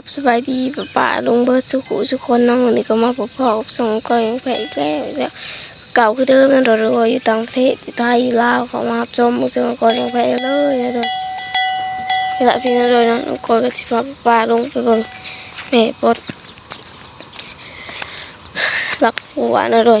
ครับสบายดีป้าป่าลุงเบิร์ดสุขุสุคนน้องนนี้ก็มาพบพ่อกับส่งกลอยแผลอีกแล้วแล้วเก่าคือเดิมนั่นเราเราอยู่ต่างประเทศอยู่ไทยอยู่ลาวเขามาชมมุกส่งกลอยแผลเลยนะเด้อเวลาพี่น้องเลยน้องกลอยก็สิพาป้าป่าลงไปเบิ่งแม่ปดหลักหัวนะเดี๋ย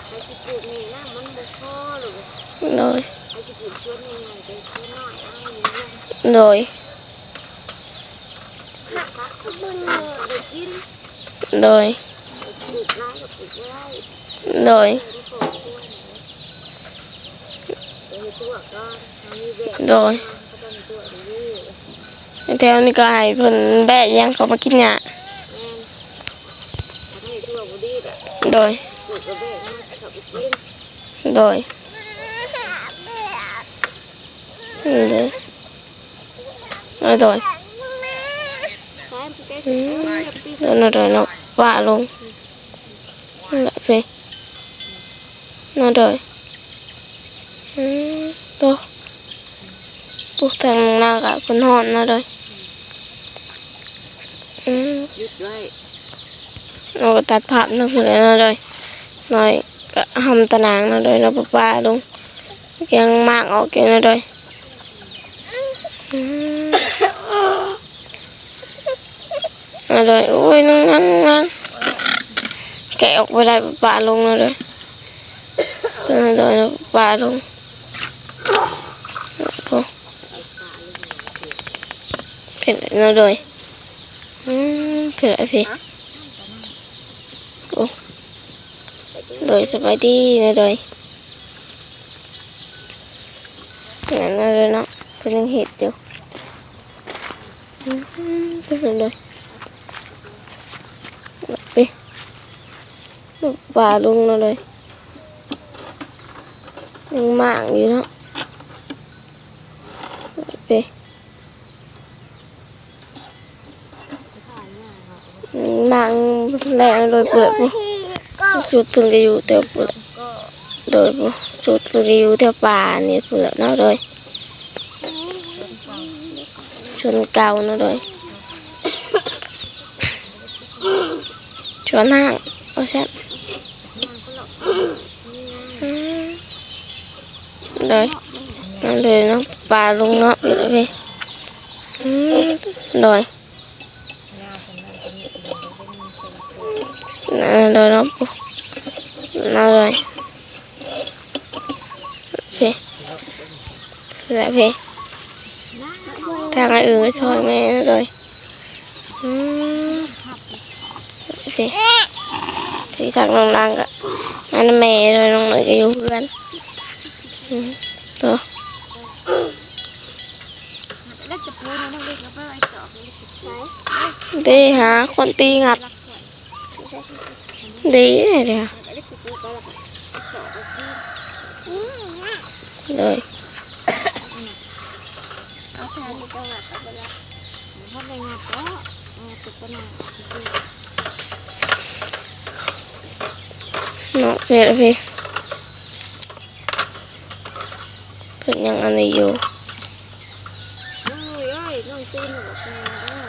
เลยไอ้ที่ปลูกชวนยังไงไปที่น้อยเอาอยู่เรือนเลยผักผักก็บ่ได้ได้กินเลยปลูกร้ายก็ปลูกไร่เลยไม่ได้ปลูกทั่วไหนเออทั่วก็ทำนี่แบกเลยก็ต้องทั่วอยู่แถวนี้ก็ให้เพิ่นแบะยังเขามากินหญ้าแม่นถ้าไม่ทั่วบ่ดีแหละเลยปลูกก็แบกมาเขาไปกินเลยอืมเลยเลยเลยแซมไปอืแก้มปีเดินเนาะว่าลงนั่นแหละพี่นั่นเลยอืมตัวปุ๊บแทงหน้ากะเป็นหอนนะเลยอืมยุดไว้เราตัดภาพนั่นเลยนะเลยหน่อยก็ทำตะนางนะเลยนะป้าป้าลงแกงมากออกแกงนะเลยอืม นะเลยโอ้ยนั่งนั่งนั่งแกะออกไปได้ป้าลงเลยตัวนั้นเลยนะป้าป้าลงโอ้เผ็ดนะเลยอืมเผ็ดอะไรพี่โอ้โดยสบายดีนะโดยงั้นนะเลยเนาะเป็นยังเห็ดอยู่อืมเป็นเลยเลยไป ป่าลงเลยยังมางอยู่เนาะไปมางแรงเลยเปิดปุ๊บสุดเพิ่งจะอยู่แต่เปลือกโดยบ่สุดเพิ่งจะอยู่แต่ป่านี่เปลือกเนาะโดยชนเก่าเนาะโดยชนห้างเอาใช่อืมโดยนั่นเลยเนาะป่าลงเนาะไปเลยพี่อืมโดยนั่นเลยเนาะปุ๊ nào rồi về lại về thằng này ừ cái soi mẹ nó rồi Ừm. về thì thằng lòng đang cả anh mẹ rồi lòng lại cái yêu gần Tuh. Đi hả? Con ti ngặt. Đi này nè. Rồi. Nó về là về. ทนจังหวัดก็ได้เพราะในงานก็ติดปัญหา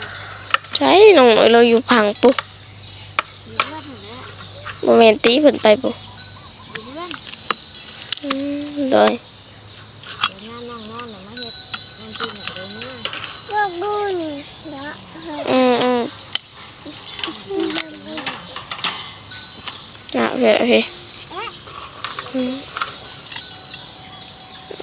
nó về lại về Thật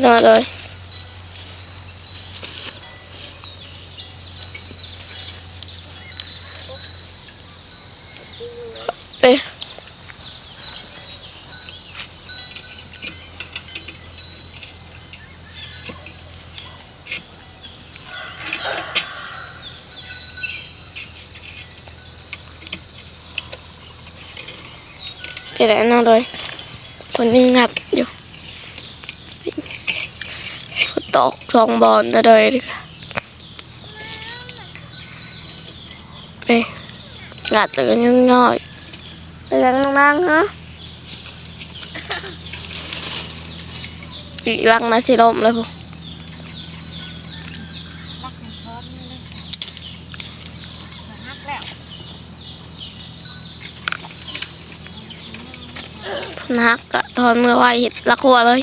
พี่น้องเลยไปไปแล้วน้องเลยคนยังงัดอยู่ ตอกสองบอลจะเลยดิค่ะไปงัดแต่ก็ยังง่อยไปแล้วนั่งๆฮะอีกลังนะสิลมเลยพวกรักของพร้อมนี่เลยฮักแล้วนักกะทอนเมื่อไหวเห็ดละครัวเลย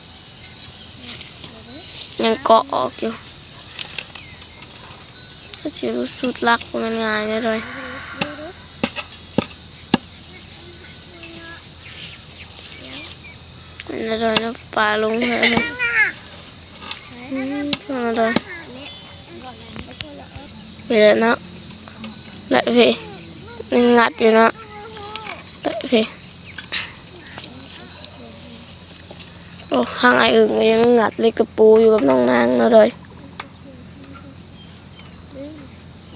ยไฟน่ะเฟะเฟะน่ะเลย ไปกูเลย โอ้คุณยังเห็ดอะไรอยู่เนาะเลยเนาะปลาลง ยังเกาะออกอยู่ก็สิรู้สุดรักมันง่ายเลยมันจะเลยเนาะปลาลงเลยนะอืมมันเลยไปเลยเนาะไ ข้างไอ้อึ่งก็ยังงัดเล็กกระปูอยู่กับน้องนางเนะเลย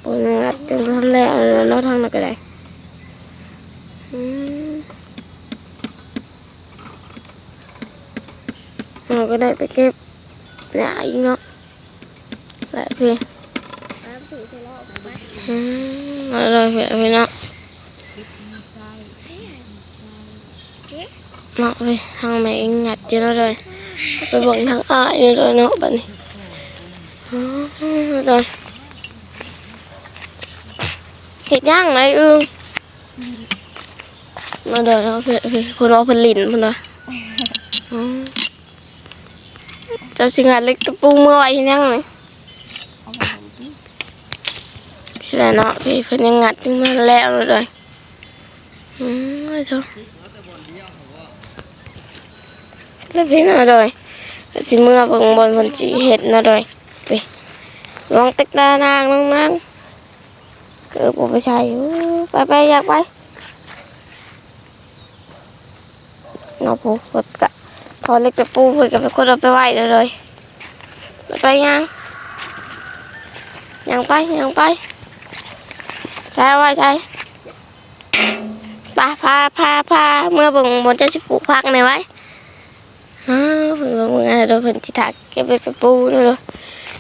ปูงัดจนทันแล้วเนาะทางนั้นก็ได้เราก็ได้ไปเก็บหญ้าอีกเนาะหลพี่น้ำถือใส่ล้อไปไหมอือร่อยพี่พี่เนาะเนาะไปทางไหนงัด เยอะเลยไปเบิ่งทางอ้ายนี่เลยเนาะบัดนี้อ๋อเลยเห็ดย่างไหนอึ้งมาเดินเนาะเพี่พี่คนว่าเพิ่อนลินเพิ่นว่าอ๋อเจ้าสิงัดเล็กตะปูเมื่อไหร่เฮ็ดยังไงเอามพี่แหละเนาะพี่เพิ่อนยังงัดถึงมาแล้วเลยอืมไอ้เถอะ แล้วพี่น่ะเลยสิเมื่อเบิ่งบนเพิ่นสิเฮ็ดน่ะเลยไปลองตึกตานางน้องนางเกือบบ่ไปใช่อู้ไปไปอยากไปเนาะปูเพิ่นก็ทอเล็กตะปูเพิ่นก็ไปกดเอาไปไหวเลยไปไปยังยังไปยังไปใช่ว่าใช่ปาพาพาพาเมื่อเบิ่งบนจะสิปลูกพักในไว้อ้าว เพิ่นเบิ่งว่าไงเดี๋ยเพิ่นสิถักเก็บไปกระปูนี่เลย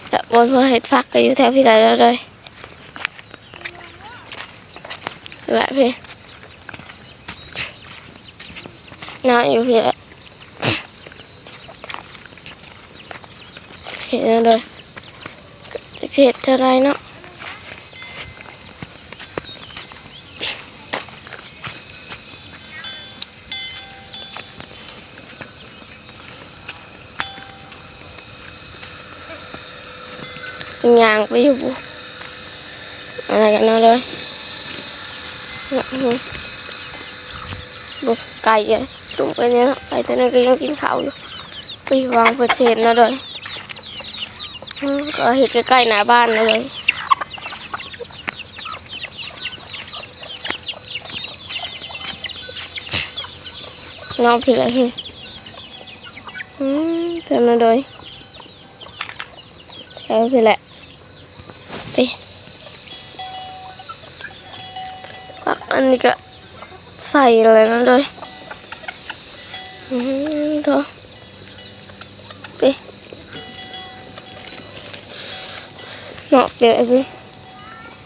แต่บนเพิ่นเฮ็ดพักก็อยู่แถวพี่ใดแล้วเลยแบบพี่นอนอยู่พี่ละเห็นแล้วเลยจะเฮ็ดเท่าไรเนาะ ยาง ไปอยู่บุอะไรกันเนะเลยบุกไก่อะจุ่มไปเนี่ยไก่ตัวนี้ก็ยังกินข้าวอยู่ไปวางเปอร์เซ็นนะเลยก็เห็ดใกล้ๆหน้าบ้านนะเลยน้องพี่เลยพี่อืมเท่านั้นเลยแถวพี่แหละไป ผัก อันนี้ก็ใส่อะไรนั่นเลยอืมเถอะไปเนาะเดี๋ยวไอ้พี่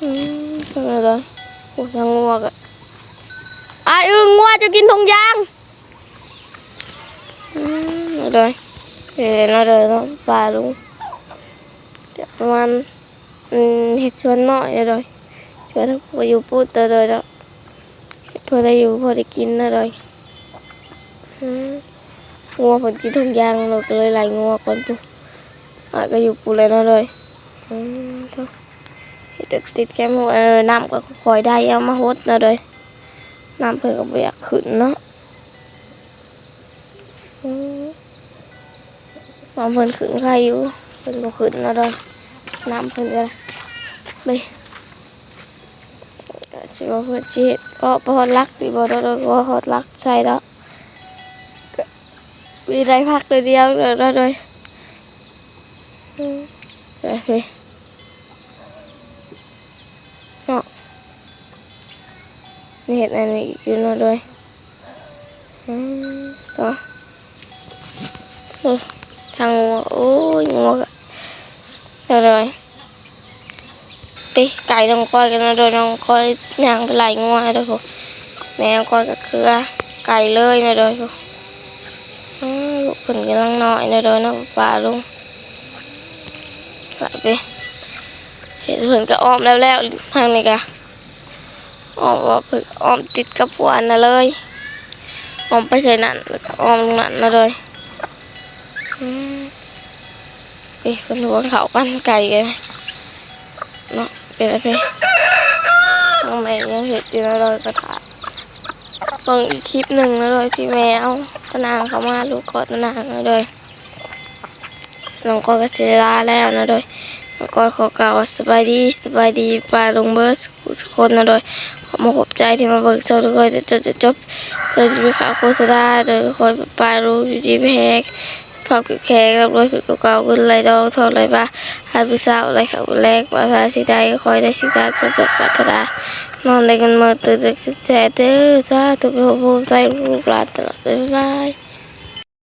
อืมทำอะไรโอ้ยังงัวกะไอ้อึงงัวจะกินทงยางอืมเอาเลยเดี๋ยวเราเลยเนาปลาลุงเดี๋ยวประมาณอืมเห็ดชวนหน่อยเดี๋ยวเลยชวนพออยู่พูดเดี๋ยเลยเนาะ พอได้อยู่พอได้กินนะเลยงัวผลกินทุกอย่างเราเลยไหลงัวก่อนปุ๊อาจก็อยู่ปูเลยนะเลยอืมก็เด็ดติดแค่หัวเออน้ำก็คอยได้เอามาฮดนะเลยน้ำเพิ่นก็บ่อยากขึ้นเนาะน้ำเพิ่นขึ้นใครอยู่เพิ่นบ่ขึ้นนะเลยน้ำเพิ่นก็ไป ก็ชื่อว่าเพื่อนชีดเพราะพราะรักดีบ่ด้ว่าเขารักใช่แล้วก็มีได้พักเดียวเดียวเลยเลยอืมโอเคเนาะนี่เห็นอันนี้อยู่เนาะเลยอืมก็ทางงัวโอ้ยงัวก็เดียวเลย ไก่น้องก้อยกันนะโดยน้องก้อยยางไปไหลงัวเด้อพวกแม่น้องก้อยก็คือไก่เลยนะโดยพวกอ้าวลูกเพิ่นกำลังน้อยนะโดยน้องปลาลุงไหลไปเห็นเพิ่นก็อ้อมแล้วแล้วทางนี้ก็อ้อมว่าเพิ่นอ้อมติดกับปวนนะเลยอ้อมไปใส่นั่นแล้วก็อ้อมลงนั่นนะโดยไปเพิ่นหัวเขากันไก่กันเนาะ เป็นอะไรน้องแม่ยังเห็ดอยู่นะเลยกระถาเบิ่งอีกคลิปหนึ่งนะเลยที่แม่เอาตนางเขามาลูกกอดตนางนะเลยน้องก้อยก็เสียลาแล้วนะเลยน้องก้อยขอกล่าวสบายดีสบายดีปลาลงเบอร์สทุกคนนะเลยขอมาขอบใจที่มาเบิกเซาทุกคนจะจบจะจบเคยจะไปข่าวโฆษณาโดยคอยปลารู้อยู่ดีแหก พอบกับแขกรับรถคือเก่าขึ้นไรดองทองไรบ้าอาบิสาวไรขับแรกภาษาสิได้คอยได้สิได้สมบัติพัฒนานอนในกันเมื่อตื่นจะแจเด้อจ้าตัวไปหัวใจลูกหลานตลอดบ๊ายบาย